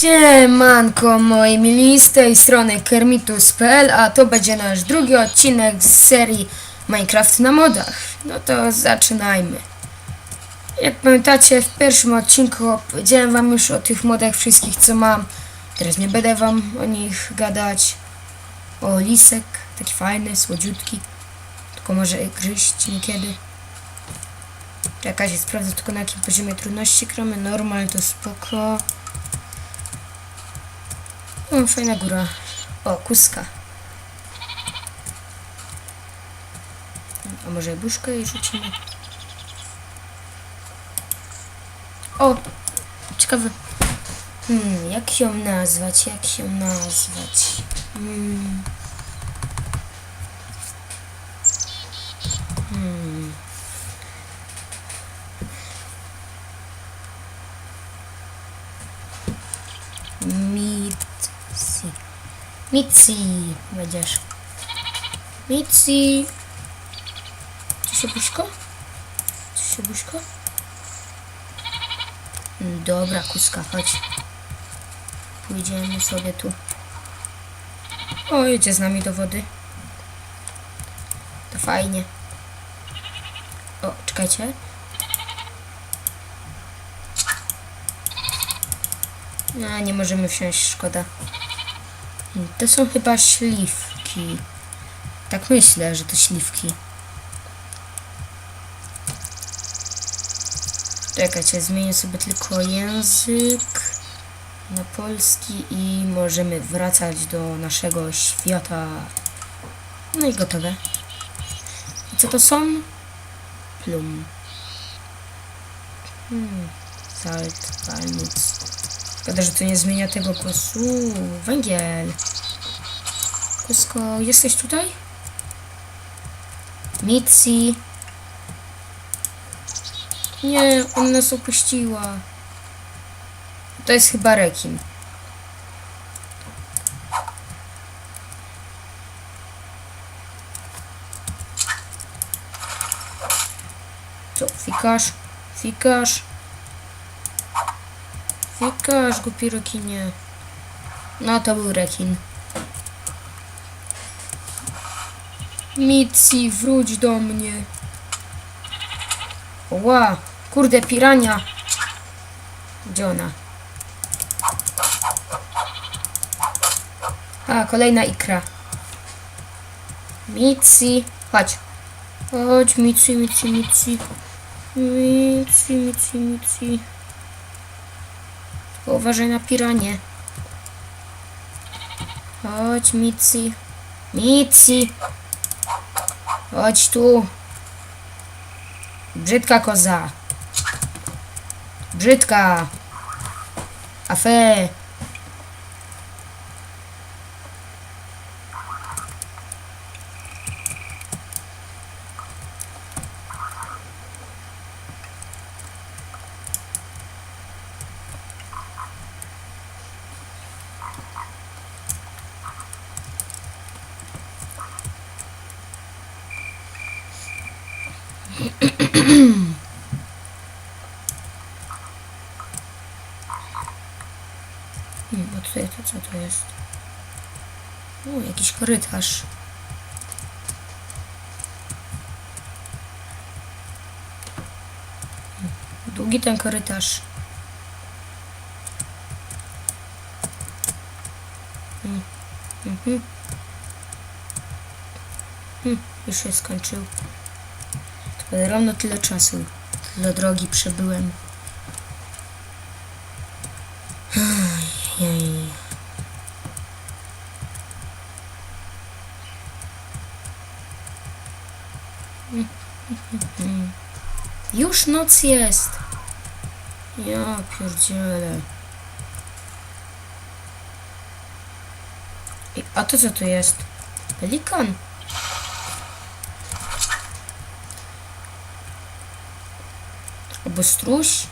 Siemanko moi mili, z tej strony Kermitus.pl, a to będzie nasz drugi odcinek z serii Minecraft na modach. No to zaczynajmy. Jak pamiętacie, w pierwszym odcinku opowiedziałem wam już o tych modach wszystkich co mam. Teraz nie będę wam o nich gadać. O lisek, taki fajny, słodziutki. Tylko może gryźć niekiedy. Czekajcie, sprawdzę tylko na jakim poziomie trudności gramy. Normal to spoko. O, fajna góra. O, kuska. A może buszkę jej rzucimy? O! Ciekawe. Hmm, jak ją nazwać? Jak ją nazwać? Hmm. Hmm. Mitzi. Mitzi będziesz. Mitzi. Czy się buźko? Czy się buźko? Dobra, kuska, chodź. Pójdziemy sobie tu. O, jedzie z nami do wody. To fajnie. O, czekajcie. No, nie możemy wsiąść, szkoda. To są chyba śliwki. Tak myślę, że to śliwki. Czekajcie, zmienię sobie tylko język na polski i możemy wracać do naszego świata. No i gotowe. I co to są? Plum. Hmm. Salt, palnic. Szkoda, że to nie zmienia tego głosu. Węgiel. Kusko, jesteś tutaj? Mitzi. Nie, ona nas opuściła. To jest chyba rekin. Co, fikasz? Fikasz? Fikasz, głupi rekinie. No, to był rekin. Mitzi, wróć do mnie. Ła, kurde, pirania. Gdzie ona? A, kolejna ikra. Mitzi, chodź. Chodź, Mitzi, Mitzi, Mitzi. Mitzi, Mitzi, Mitzi. Uważaj na piranie. Chodź, Mitzi. Mitzi. Chodź tu. Brzydka koza. Brzydka. Afe. Hmm, bo tutaj to co to jest? O, jakiś korytarz. Długi ten korytarz. Mhm. Hmm, już się skończył. To równo tyle czasu. Tyle drogi przebyłem. Ja pierdzielę. Ej, A to co to jest? Pelikan. Albo struś?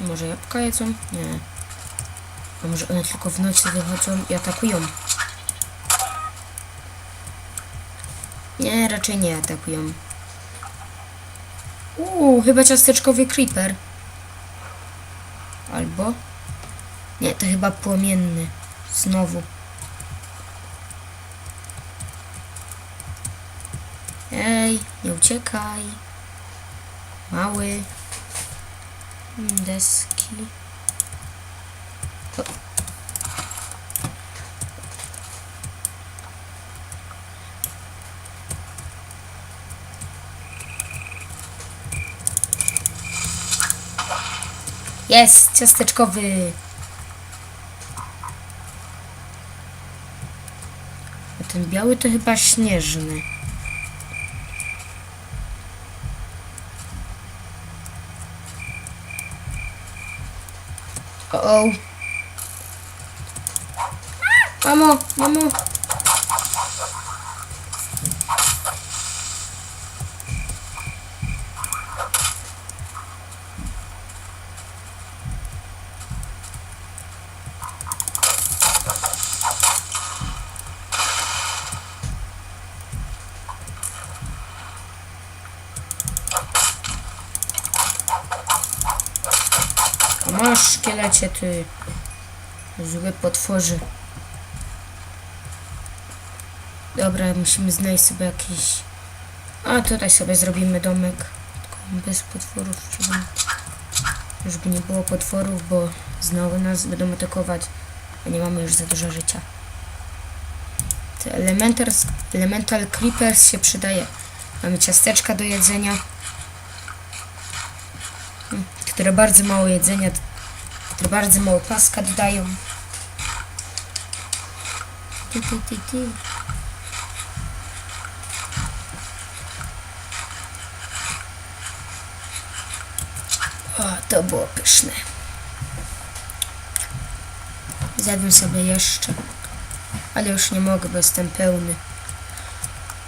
Może jabłka jedzą? Nie. A może one tylko w nocy wychodzą i atakują? Nie, raczej nie atakują. Uuu, chyba ciasteczkowy creeper. Albo? Nie, to chyba płomienny. Znowu. Ej, nie uciekaj. Mały. Mm, Deski. Jest, ciasteczkowy. A ten biały to chyba śnieżny. O, o. Mamo, mamo. Masz szkielecie, ty. Zły potworzy. Dobra, musimy znaleźć sobie jakiś... A tutaj sobie zrobimy domek. Bez potworów, żeby... Żeby nie było potworów, bo znowu nas będą atakować. A nie mamy już za dużo życia. Te elemental, creepers się przydaje. Mamy ciasteczka do jedzenia. Mm, Które bardzo mało jedzenia, które bardzo mało paska dodają. Ty, ty, ty, ty. O, to było pyszne. Zjadłem sobie jeszcze. Ale już nie mogę, bo jestem pełny.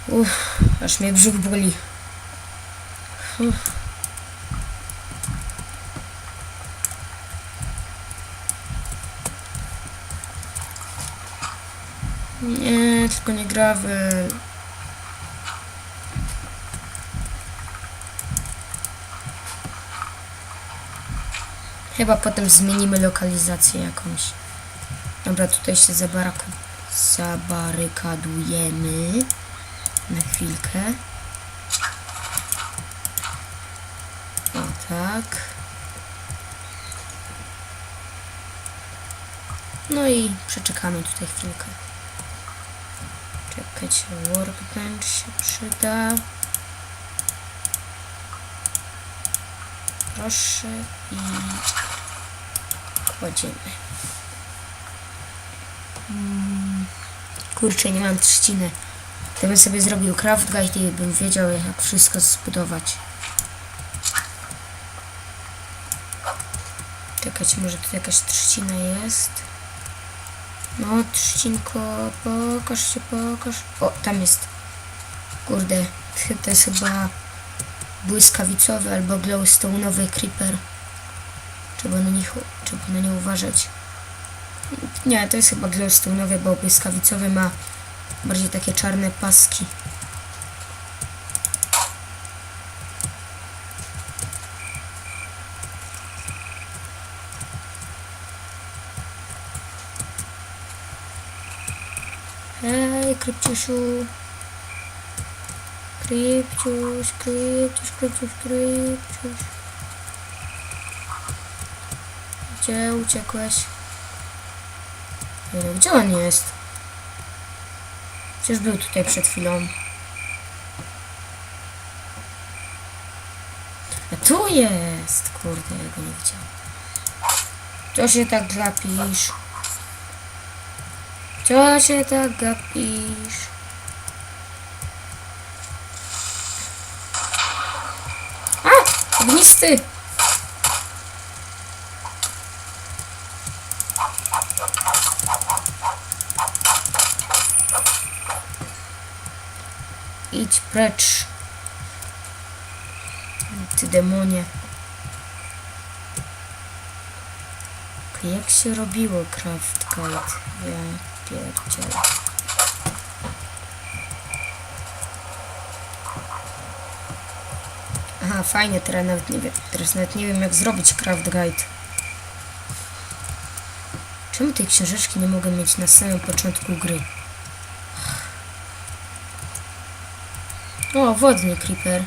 Uff, aż mnie brzuch boli. Uff. Nie, tylko nie gravel. Chyba potem zmienimy lokalizację jakąś. Dobra, tutaj się zabarykadujemy na chwilkę. O tak. No i przeczekamy tutaj chwilkę. Czekać, workbench się przyda. Proszę i kładziemy. Mm, Kurczę, nie mam trzciny. Gdybym sobie zrobił craft guide i bym wiedział jak wszystko zbudować. Czekać, może tu jakaś trzcina jest. No, trzcinko, pokaż się, pokaż. O, tam jest. Kurde, to jest chyba błyskawicowy albo glowstone'owy creeper. Trzeba na nich, trzeba na nie uważać. Nie, to jest chyba glowstone'owy, bo błyskawicowy ma bardziej takie czarne paski. Hej, krypciuszu. Krypciuś, krypciuś, krypciuś, krypciuś. Gdzie uciekłeś? Nie, Gdzie on jest? Przecież był tutaj przed chwilą. A tu jest! Kurde, ja go nie widziałem. Co się tak gapisz? Co się tak gapisz? A! Ognisty! Precz. Ty demonie. Okej, Jak się robiło craft guide? Ja pierdzielę. Aha, fajnie, teraz nawet nie wiem, teraz nawet nie wiem jak zrobić craft guide. Czemu tej książeczki nie mogę mieć na samym początku gry? O, wodny creeper.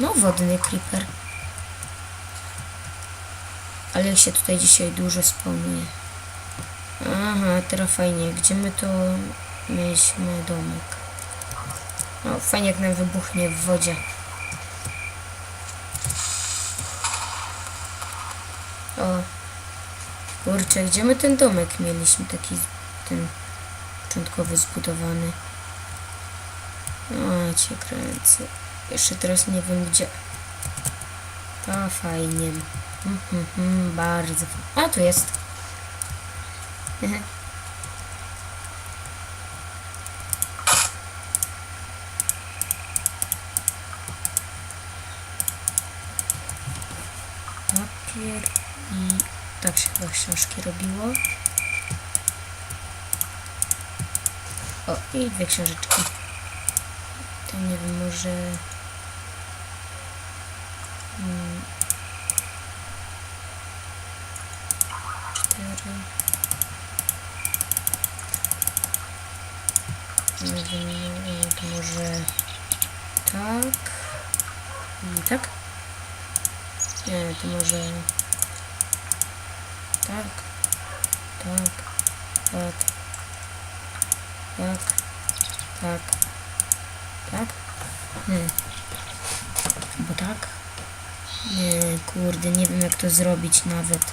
No, wodny creeper. Ale się tutaj dzisiaj dużo spawnuje. Aha, teraz fajnie. Gdzie my to mieliśmy domek? No, fajnie jak nam wybuchnie w wodzie. O. Kurczę, gdzie my ten domek mieliśmy taki ten początkowy zbudowany? Cię kręcę. Jeszcze teraz nie wiem gdzie. To fajnie. Mhm, mhm, bardzo. fa- A, tu jest. Hehe. Papier i tak się chyba książki robiło. O, i dwie książeczki. To nie wiem, może... Mm, cztery... Nie wiem, nie, to może... Tak... I tak? Nie, to może... Tak. Tak. Tak. Tak. Tak. Tak? Nie. Bo tak? Nie, kurde, nie wiem jak to zrobić nawet.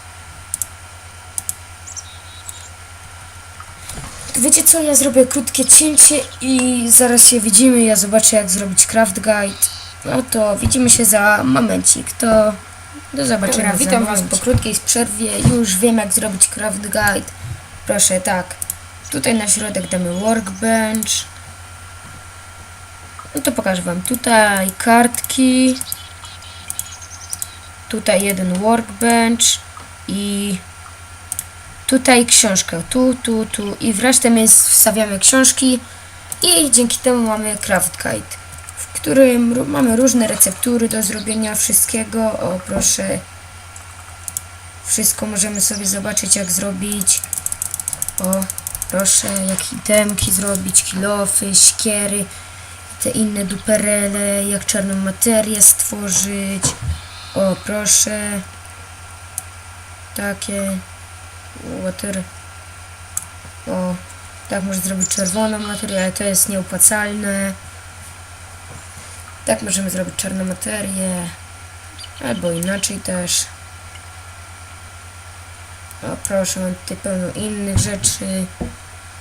Wiecie co, ja zrobię krótkie cięcie i zaraz się widzimy, ja zobaczę jak zrobić craft guide. No to widzimy się za momencik, to do zobaczenia Dobra, witam was po krótkiej przerwie, już wiem jak zrobić craft guide. Proszę, tak, tutaj na środek damy workbench. No to pokażę wam, tutaj kartki, tutaj jeden workbench i tutaj książkę, tu, tu, tu i w resztę wstawiamy książki i dzięki temu mamy craft guide, w którym mamy różne receptury do zrobienia wszystkiego. O, proszę. Wszystko możemy sobie zobaczyć, jak zrobić. O, proszę, jak itemki zrobić, kilofy, sikiery, te inne duperele, jak czarną materię stworzyć. O, proszę. Takie. Water. O, tak można zrobić czerwoną materię, ale to jest nieopłacalne. Tak możemy zrobić czarną materię. Albo inaczej też. O proszę, mam tutaj pełno innych rzeczy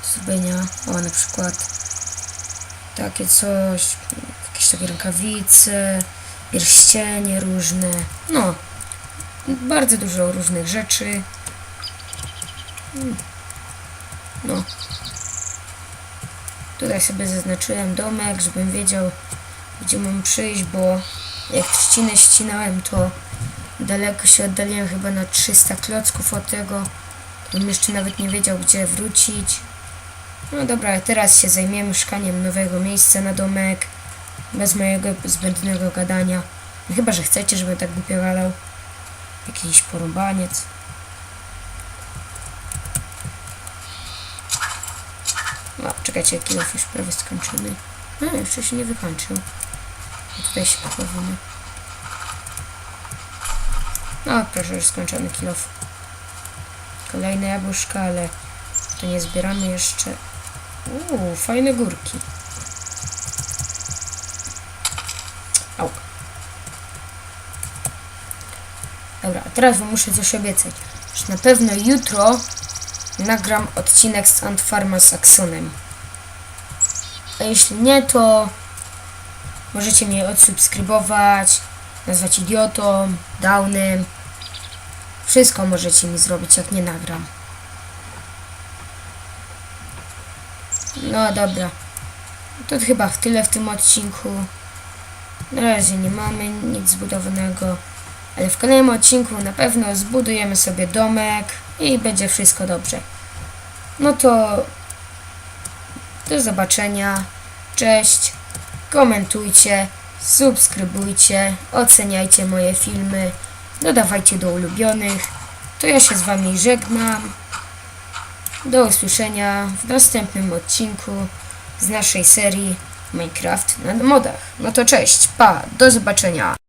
do zrobienia. O, na przykład takie coś, jakieś takie rękawice, pierścienie różne. No, bardzo dużo różnych rzeczy. Mm. No. Tutaj sobie zaznaczyłem domek, żebym wiedział, gdzie mam przyjść, bo jak ścinę ścinałem, to daleko się oddaliłem chyba na 300 klocków od tego. Bym jeszcze nawet nie wiedział, gdzie wrócić. No dobra, teraz się zajmiemy szukaniem nowego miejsca na domek. Bez mojego zbędnego gadania. Chyba, że chcecie, żebym tak głupio gadał. Jakiś porąbaniec. No, czekajcie, kilof już prawie skończony. No, jeszcze się nie wykończył. A tutaj się pobawimy. No, proszę, już skończony kilof. Kolejne jabłuszka, ale to nie zbieramy jeszcze. Uuu, fajne górki. Au. Dobra, teraz muszę coś obiecać. Na pewno jutro nagram odcinek z Ant Farma z Axonem. A jeśli nie, to możecie mnie odsubskrybować, nazwać idiotą, downem. Wszystko możecie mi zrobić, jak nie nagram. No dobra. To chyba tyle w tym odcinku. Na razie nie mamy nic zbudowanego. Ale w kolejnym odcinku na pewno zbudujemy sobie domek i będzie wszystko dobrze. No to do zobaczenia. Cześć. Komentujcie, subskrybujcie, oceniajcie moje filmy, dodawajcie do ulubionych. To ja się z Wami żegnam. Do usłyszenia w następnym odcinku z naszej serii Minecraft na modach. No to cześć, pa, do zobaczenia.